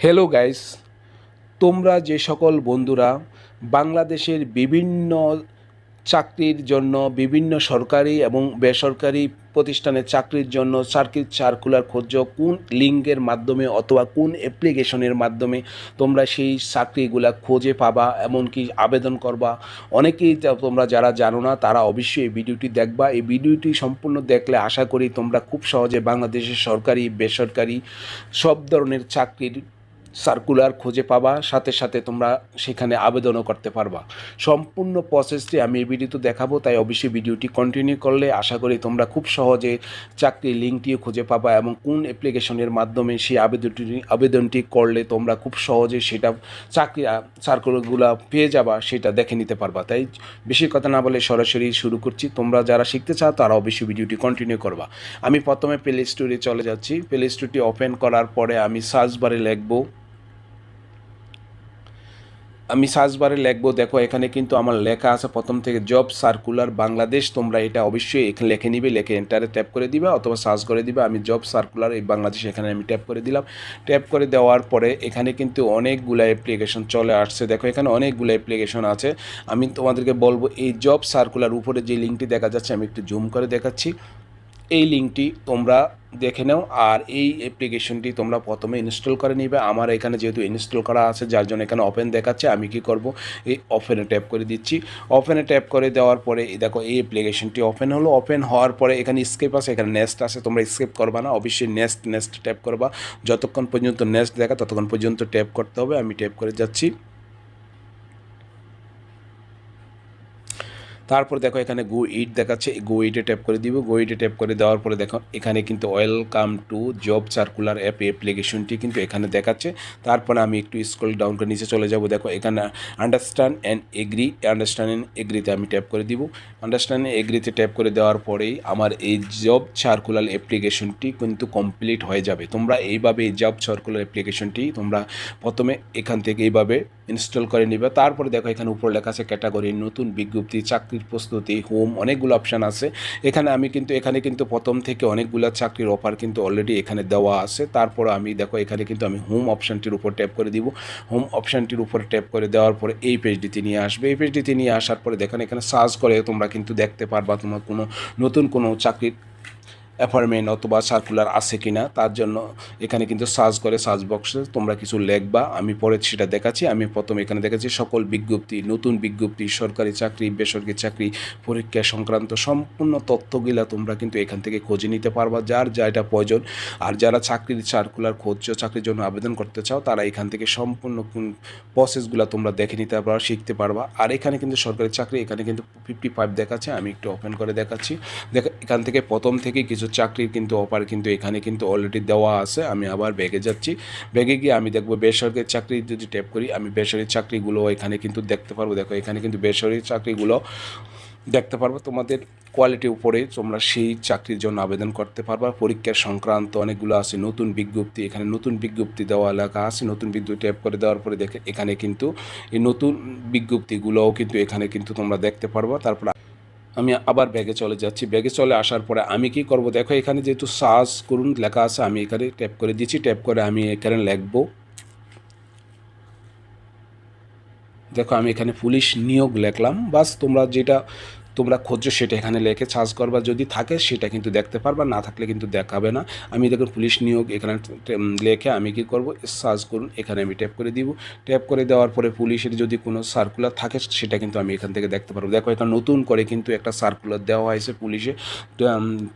Hello guys তোমরা যে সকল বন্ধুরা বাংলাদেশের বিভিন্ন চাকরির জন্য, বিভিন্ন সরকারি এবং বেসরকারি প্রতিষ্ঠানে চাকরির জন্য চাকরির সার্কুলার খোঁজ, কোন লিঙ্কের মাধ্যমে অথবা কোন অ্যাপ্লিকেশনের মাধ্যমে তোমরা সেই চাকরিগুলা খোঁজে পাবা, এমনকি আবেদন করবা। অনেকেই তোমরা যারা জানো না, তারা অবশ্যই এই ভিডিওটি দেখবা। এই ভিডিওটি সম্পূর্ণ দেখলে আশা করি তোমরা খুব সহজে বাংলাদেশের সরকারি, বেসরকারি সব ধরনের চাকরির সার্কুলার খুঁজে পাবা, সাথে সাথে তোমরা সেখানে আবেদনও করতে পারবা। সম্পূর্ণ প্রসেসটি আমি এই ভিডিওতে দেখাবো, তাই অবশ্যই ভিডিওটি কন্টিনিউ করলে আশা করি তোমরা খুব সহজে চাকরির লিঙ্কটিও খুঁজে পাবা এবং কোন অ্যাপ্লিকেশনের মাধ্যমে সেই আবেদনটি আবেদনটি করলে তোমরা খুব সহজে সেটা চাকরি সার্কুলারগুলো পেয়ে যাবা, সেটা দেখে নিতে পারবা। তাই বেশি কথা না বলে সরাসরি শুরু করছি। তোমরা যারা শিখতে চাও, তারা অবশ্যই ভিডিওটি কন্টিনিউ করবা। আমি প্রথমে প্লে স্টোরে চলে যাচ্ছি। প্লে স্টোরটি ওপেন করার পরে আমি সার্চ বারে লিখব। আমি সার্চ বারে লিখব, দেখো এখানে কিন্তু আমার লেখা আছে প্রথম থেকে জব সার্কুলার বাংলাদেশ তোমরা এটা অবশ্যই এখানে লিখে নিবে, লেখে এন্টারে ট্যাপ করে দিবে অথবা সার্চ করে দিবে, আমি জব সার্কুলার এই বাংলাদেশ এখানে আমি ট্যাপ করে দিলাম। ট্যাপ করে দেওয়ার পরে এখানে কিন্তু অনেকগুলো অ্যাপ্লিকেশন চলে আসছে। দেখো এখানে অনেকগুলো অ্যাপ্লিকেশন আছে। আমি তোমাদেরকে বলব, এই জব সার্কুলার উপরে যে লিঙ্কটি দেখা যাচ্ছে, আমি একটু জুম করে দেখাচ্ছি। এই লিঙ্কটি তোমরা দেখে নাও আর এই অ্যাপ্লিকেশনটি তোমরা প্রথমে ইনস্টল করে নিবে। আমার এখানে যেহেতু ইনস্টল করা আছে, যার জন্য এখানে ওপেন দেখাচ্ছে, আমি কি করব? এই ওপেনে ট্যাপ করে দিচ্ছি। ওপেনে ট্যাপ করে দেওয়ার পরে দেখো, এই অ্যাপ্লিকেশনটি ওপেন হলো। ওপেন হওয়ার পরে এখানে স্কেপ আছে, এখানে নেক্সট আছে। তোমরা স্কেপ করবা না, অবশ্যই নেক্সট নেক্সট ট্যাপ করবা। যতক্ষণ পর্যন্ত নেক্সট দেখা, ততক্ষণ পর্যন্ত ট্যাপ করতে হবে। আমি ট্যাপ করে যাচ্ছি। তারপর দেখো এখানে গো ইট দেখাচ্ছে গো ইটে ট্যাপ করে দিব গো ইটে ট্যাপ করে দেওয়ার পরে দেখো এখানে কিন্তু welcome to job circular app অ্যাপ্লিকেশনটি কিন্তু এখানে দেখাচ্ছে। তারপরে আমি একটু স্ক্রল ডাউন করে নিচে চলে যাব, দেখো এখানে understand and agree understand and এগ্রিতে আমি ট্যাপ করে দিব। আন্ডারস্ট্যান্ড এগ্রিতে ট্যাপ করে দেওয়ার পরেই আমার এই জব সার্কুলার অ্যাপ্লিকেশনটি কিন্তু কমপ্লিট হয়ে যাবে। তোমরা এইভাবে এই জব সার্কুলার অ্যাপ্লিকেশনটি তোমরা প্রথমে এখান থেকে এইভাবে ইনস্টল করে নিবে। তারপরে দেখো এখানে উপর লেখা আছে ক্যাটাগরি নতুন বিজ্ঞপ্তি চাকরির প্রস্তুতি, হোম, অনেকগুলো অপশান আছে। এখানে আমি কিন্তু, এখানে কিন্তু প্রথম থেকে অনেকগুলো চাকরির অফার কিন্তু অলরেডি এখানে দেওয়া আছে। তারপর আমি, দেখো, এখানে কিন্তু আমি হোম অপশানটির উপর ট্যাপ করে দিব। হোম অপশানটির উপর ট্যাপ করে দেওয়ার পরে এই পেজটিতে নিয়ে আসবে। এই পেজটিতে নিয়ে আসার পরে দেখেন এখানে সার্চ করে তোমরা কিন্তু দেখতে পারবা তোমার কোনো নতুন কোনো চাকরির অ্যাপার্টমেন্ট অথবা সার্কুলার আছে কিনা, তার জন্য এখানে কিন্তু সার্চ করে সার্চ বক্সে তোমরা কিছু লেখবা। আমি পরে সেটা দেখাচ্ছি। আমি প্রথম এখানে দেখাচ্ছি সকল বিজ্ঞপ্তি, নতুন বিজ্ঞপ্তি, সরকারি চাকরি, বেসরকারি চাকরি, পরীক্ষা সংক্রান্ত সম্পূর্ণ তথ্যগুলা তোমরা কিন্তু এখান থেকে খোঁজে নিতে পারবা, যার যা এটা প্রয়োজন। আর যারা চাকরির সার্কুলার খুঁজছো চাকরির জন্য আবেদন করতে চাও, তারা এখান থেকে সম্পূর্ণ প্রসেসগুলো তোমরা দেখে নিতে পারবা, শিখতে পারবা। আর এখানে কিন্তু সরকারি চাকরি, এখানে কিন্তু ফিফটি ফাইভ দেখাচ্ছে, আমি একটু ওপেন করে দেখাচ্ছি। দেখ, এখান থেকে প্রথম থেকে কিছু চাকরির কিন্তু অফার কিন্তু এখানে কিন্তু অলরেডি দেওয়া আছে, আমি আবার ব্যাগে যাচ্ছি। ব্যাগে গিয়ে আমি দেখব বেসরকারি চাকরি যদি ট্যাপ করি, আমি বেসরকারি চাকরিগুলো এখানে কিন্তু দেখতে পারব। দেখো, এখানে কিন্তু বেসরকারি চাকরিগুলো দেখতে পারব। তোমাদের কোয়ালিটির উপরে তোমরা সেই চাকরির জন্য আবেদন করতে পারবা। পরীক্ষার সংক্রান্ত অনেকগুলো আছে, নতুন বিজ্ঞপ্তি, এখানে নতুন বিজ্ঞপ্তি দেওয়া লেখা আছে। নতুন বিজ্ঞপ্তি ট্যাপ করে দেওয়ার পরে দেখে, এখানে কিন্তু এই নতুন বিজ্ঞপ্তিগুলোও কিন্তু এখানে কিন্তু তোমরা দেখতে পারবা। তারপর আমি আবার ব্যাগে চলে যাচ্ছি। ব্যাগে চলে আসার পরে আমি কি করব? দেখো, এখানে যেহেতু সার্চ করুন লেখা আছে, আমি এখানে ট্যাপ করে দিচ্ছি। ট্যাপ করে আমি এখানে লিখব। দেখো, আমি এখানে পুলিশ নিয়োগ লেখলাম। বাস তোমরা যেটা তোমরা খোঁজো, সেটা এখানে লেখে সার্চ করবা। যদি থাকে, সেটা কিন্তু দেখতে পারবা, না থাকলে কিন্তু দেখাবে না। আমি দেখুন পুলিশ নিয়োগ এখানে লেখে আমি কি করব? সার্চ করুন, এখানে আমি ট্যাপ করে দিব। ট্যাপ করে দেওয়ার পরে পুলিশের যদি কোনো সার্কুলার থাকে, সেটা কিন্তু আমি এখান থেকে দেখতে পারব। দেখো এখানে নতুন করে কিন্তু একটা সার্কুলার দেওয়া হয়েছে পুলিশে।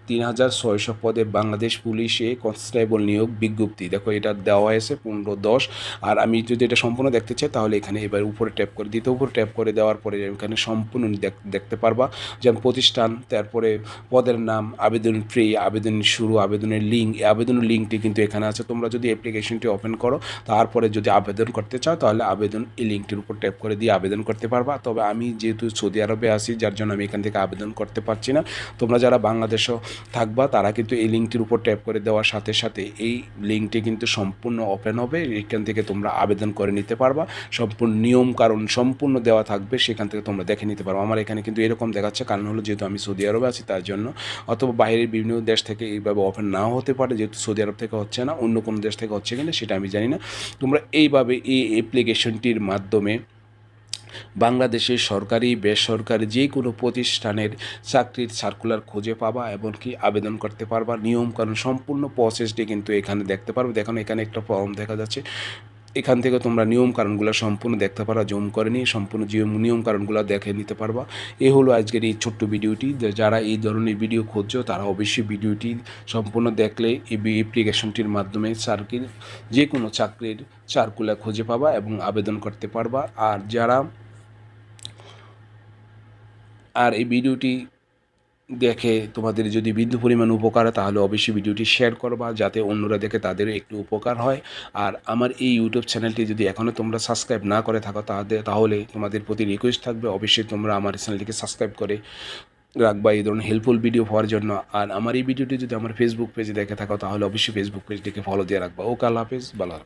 তিন হাজার ছয়শো পদে বাংলাদেশ পুলিশে কনস্টেবল নিয়োগ বিজ্ঞপ্তি। দেখো, এটা দেওয়া হয়েছে পনেরো দশ। আর আমি যদি এটা সম্পূর্ণ দেখতে চাই, তাহলে এখানে এবার উপরে ট্যাপ করে দিতে উপরে ট্যাপ করে দেওয়ার পরে এখানে সম্পূর্ণ দেখ- দেখতে পারবা। যেমন প্রতিষ্ঠান, তারপরে পদের নাম, আবেদন ফ্রি আবেদন শুরু, আবেদনের লিঙ্ক এই আবেদনের লিঙ্কটি কিন্তু এখানে আছে। তোমরা যদি অ্যাপ্লিকেশনটি ওপেন করো, তারপরে যদি আবেদন করতে চাও, তাহলে আবেদন এই লিঙ্কটির উপর ট্যাপ করে দিয়ে আবেদন করতে পারবা। তবে আমি যেহেতু সৌদি আরবে আছি, যার জন্য আমি এখান থেকে আবেদন করতে পারছি না। তোমরা যারা বাংলাদেশও থাকবা, তারা কিন্তু এই লিঙ্কটির উপর ট্যাপ করে দেওয়ার সাথে সাথে এই লিঙ্কটি কিন্তু সম্পূর্ণ ওপেন হবে। এখান থেকে তোমরা আবেদন করে নিতে পারবা। সম্পূর্ণ নিয়ম কারণ সম্পূর্ণ দেওয়া থাকবে, সেখান থেকে তোমরা দেখে নিতে পারো আমার এখানে কিন্তু এরকম দেখাচ্ছে, কারণ হলো যেহেতু আমি সৌদি আরবে আছি, তার জন্য। অথবা বাইরের বিভিন্ন দেশ থেকে এইভাবে অফার নাও হতে পারে, যেহেতু সৌদি আরব থেকে হচ্ছে না, অন্য কোনো দেশ থেকে হচ্ছে কিনা সেটা আমি জানি না। তোমরা এইভাবে এই অ্যাপ্লিকেশনটির মাধ্যমে বাংলাদেশের সরকারি, বেসরকারি যে কোনো প্রতিষ্ঠানের চাকরির সার্কুলার খুঁজে পাবা এমনকি আবেদন করতে পারবা। নিয়মকানুন সম্পূর্ণ প্রসেসটি কিন্তু এখানে দেখতে পারবে। দেখুন, এখানে একটা ফর্ম দেখা যাচ্ছে। এখান থেকে তোমরা নিয়ম কারণগুলো সম্পূর্ণ দেখতে পারবা, জুম করে নিয়ে সম্পূর্ণ নিয়ম কারণগুলো দেখে নিতে পারবা। এ হলো আজকের এই ছোট্ট ভিডিওটি। যারা এই ধরনের ভিডিও খুঁজছো, তারা অবশ্যই ভিডিওটি সম্পূর্ণ দেখলে এই অ্যাপ্লিকেশনটির মাধ্যমে চাকরির যে কোনো চাকরির সার্কুলার খুঁজে পাবা এবং আবেদন করতে পারবা। আর যারা আর এই ভিডিওটি দেখে তোমাদের যদি বিন্দু পরিমাণ উপকার তাহলে অবশ্যই ভিডিওটি শেয়ার করবা যাতে অন্যরা দেখে তাদেরও একটু উপকার হয়। আর আমার এই ইউটিউব চ্যানেলটি যদি এখনও তোমরা সাবস্ক্রাইব না করে থাকো, তাহলে তাহলে তোমাদের প্রতি রিকোয়েস্ট থাকবে, অবশ্যই তোমরা আমার চ্যানেলটিকে সাবস্ক্রাইব করে রাখবা এই ধরনের হেল্পফুল ভিডিও হওয়ার জন্য। আর আমার এই ভিডিওটি যদি আমার ফেসবুক পেজে দেখে থাকো, তাহলে অবশ্যই ফেসবুক পেজটিকে ফলো দিয়ে রাখবা। ও কাল হাফেজ, ভালো।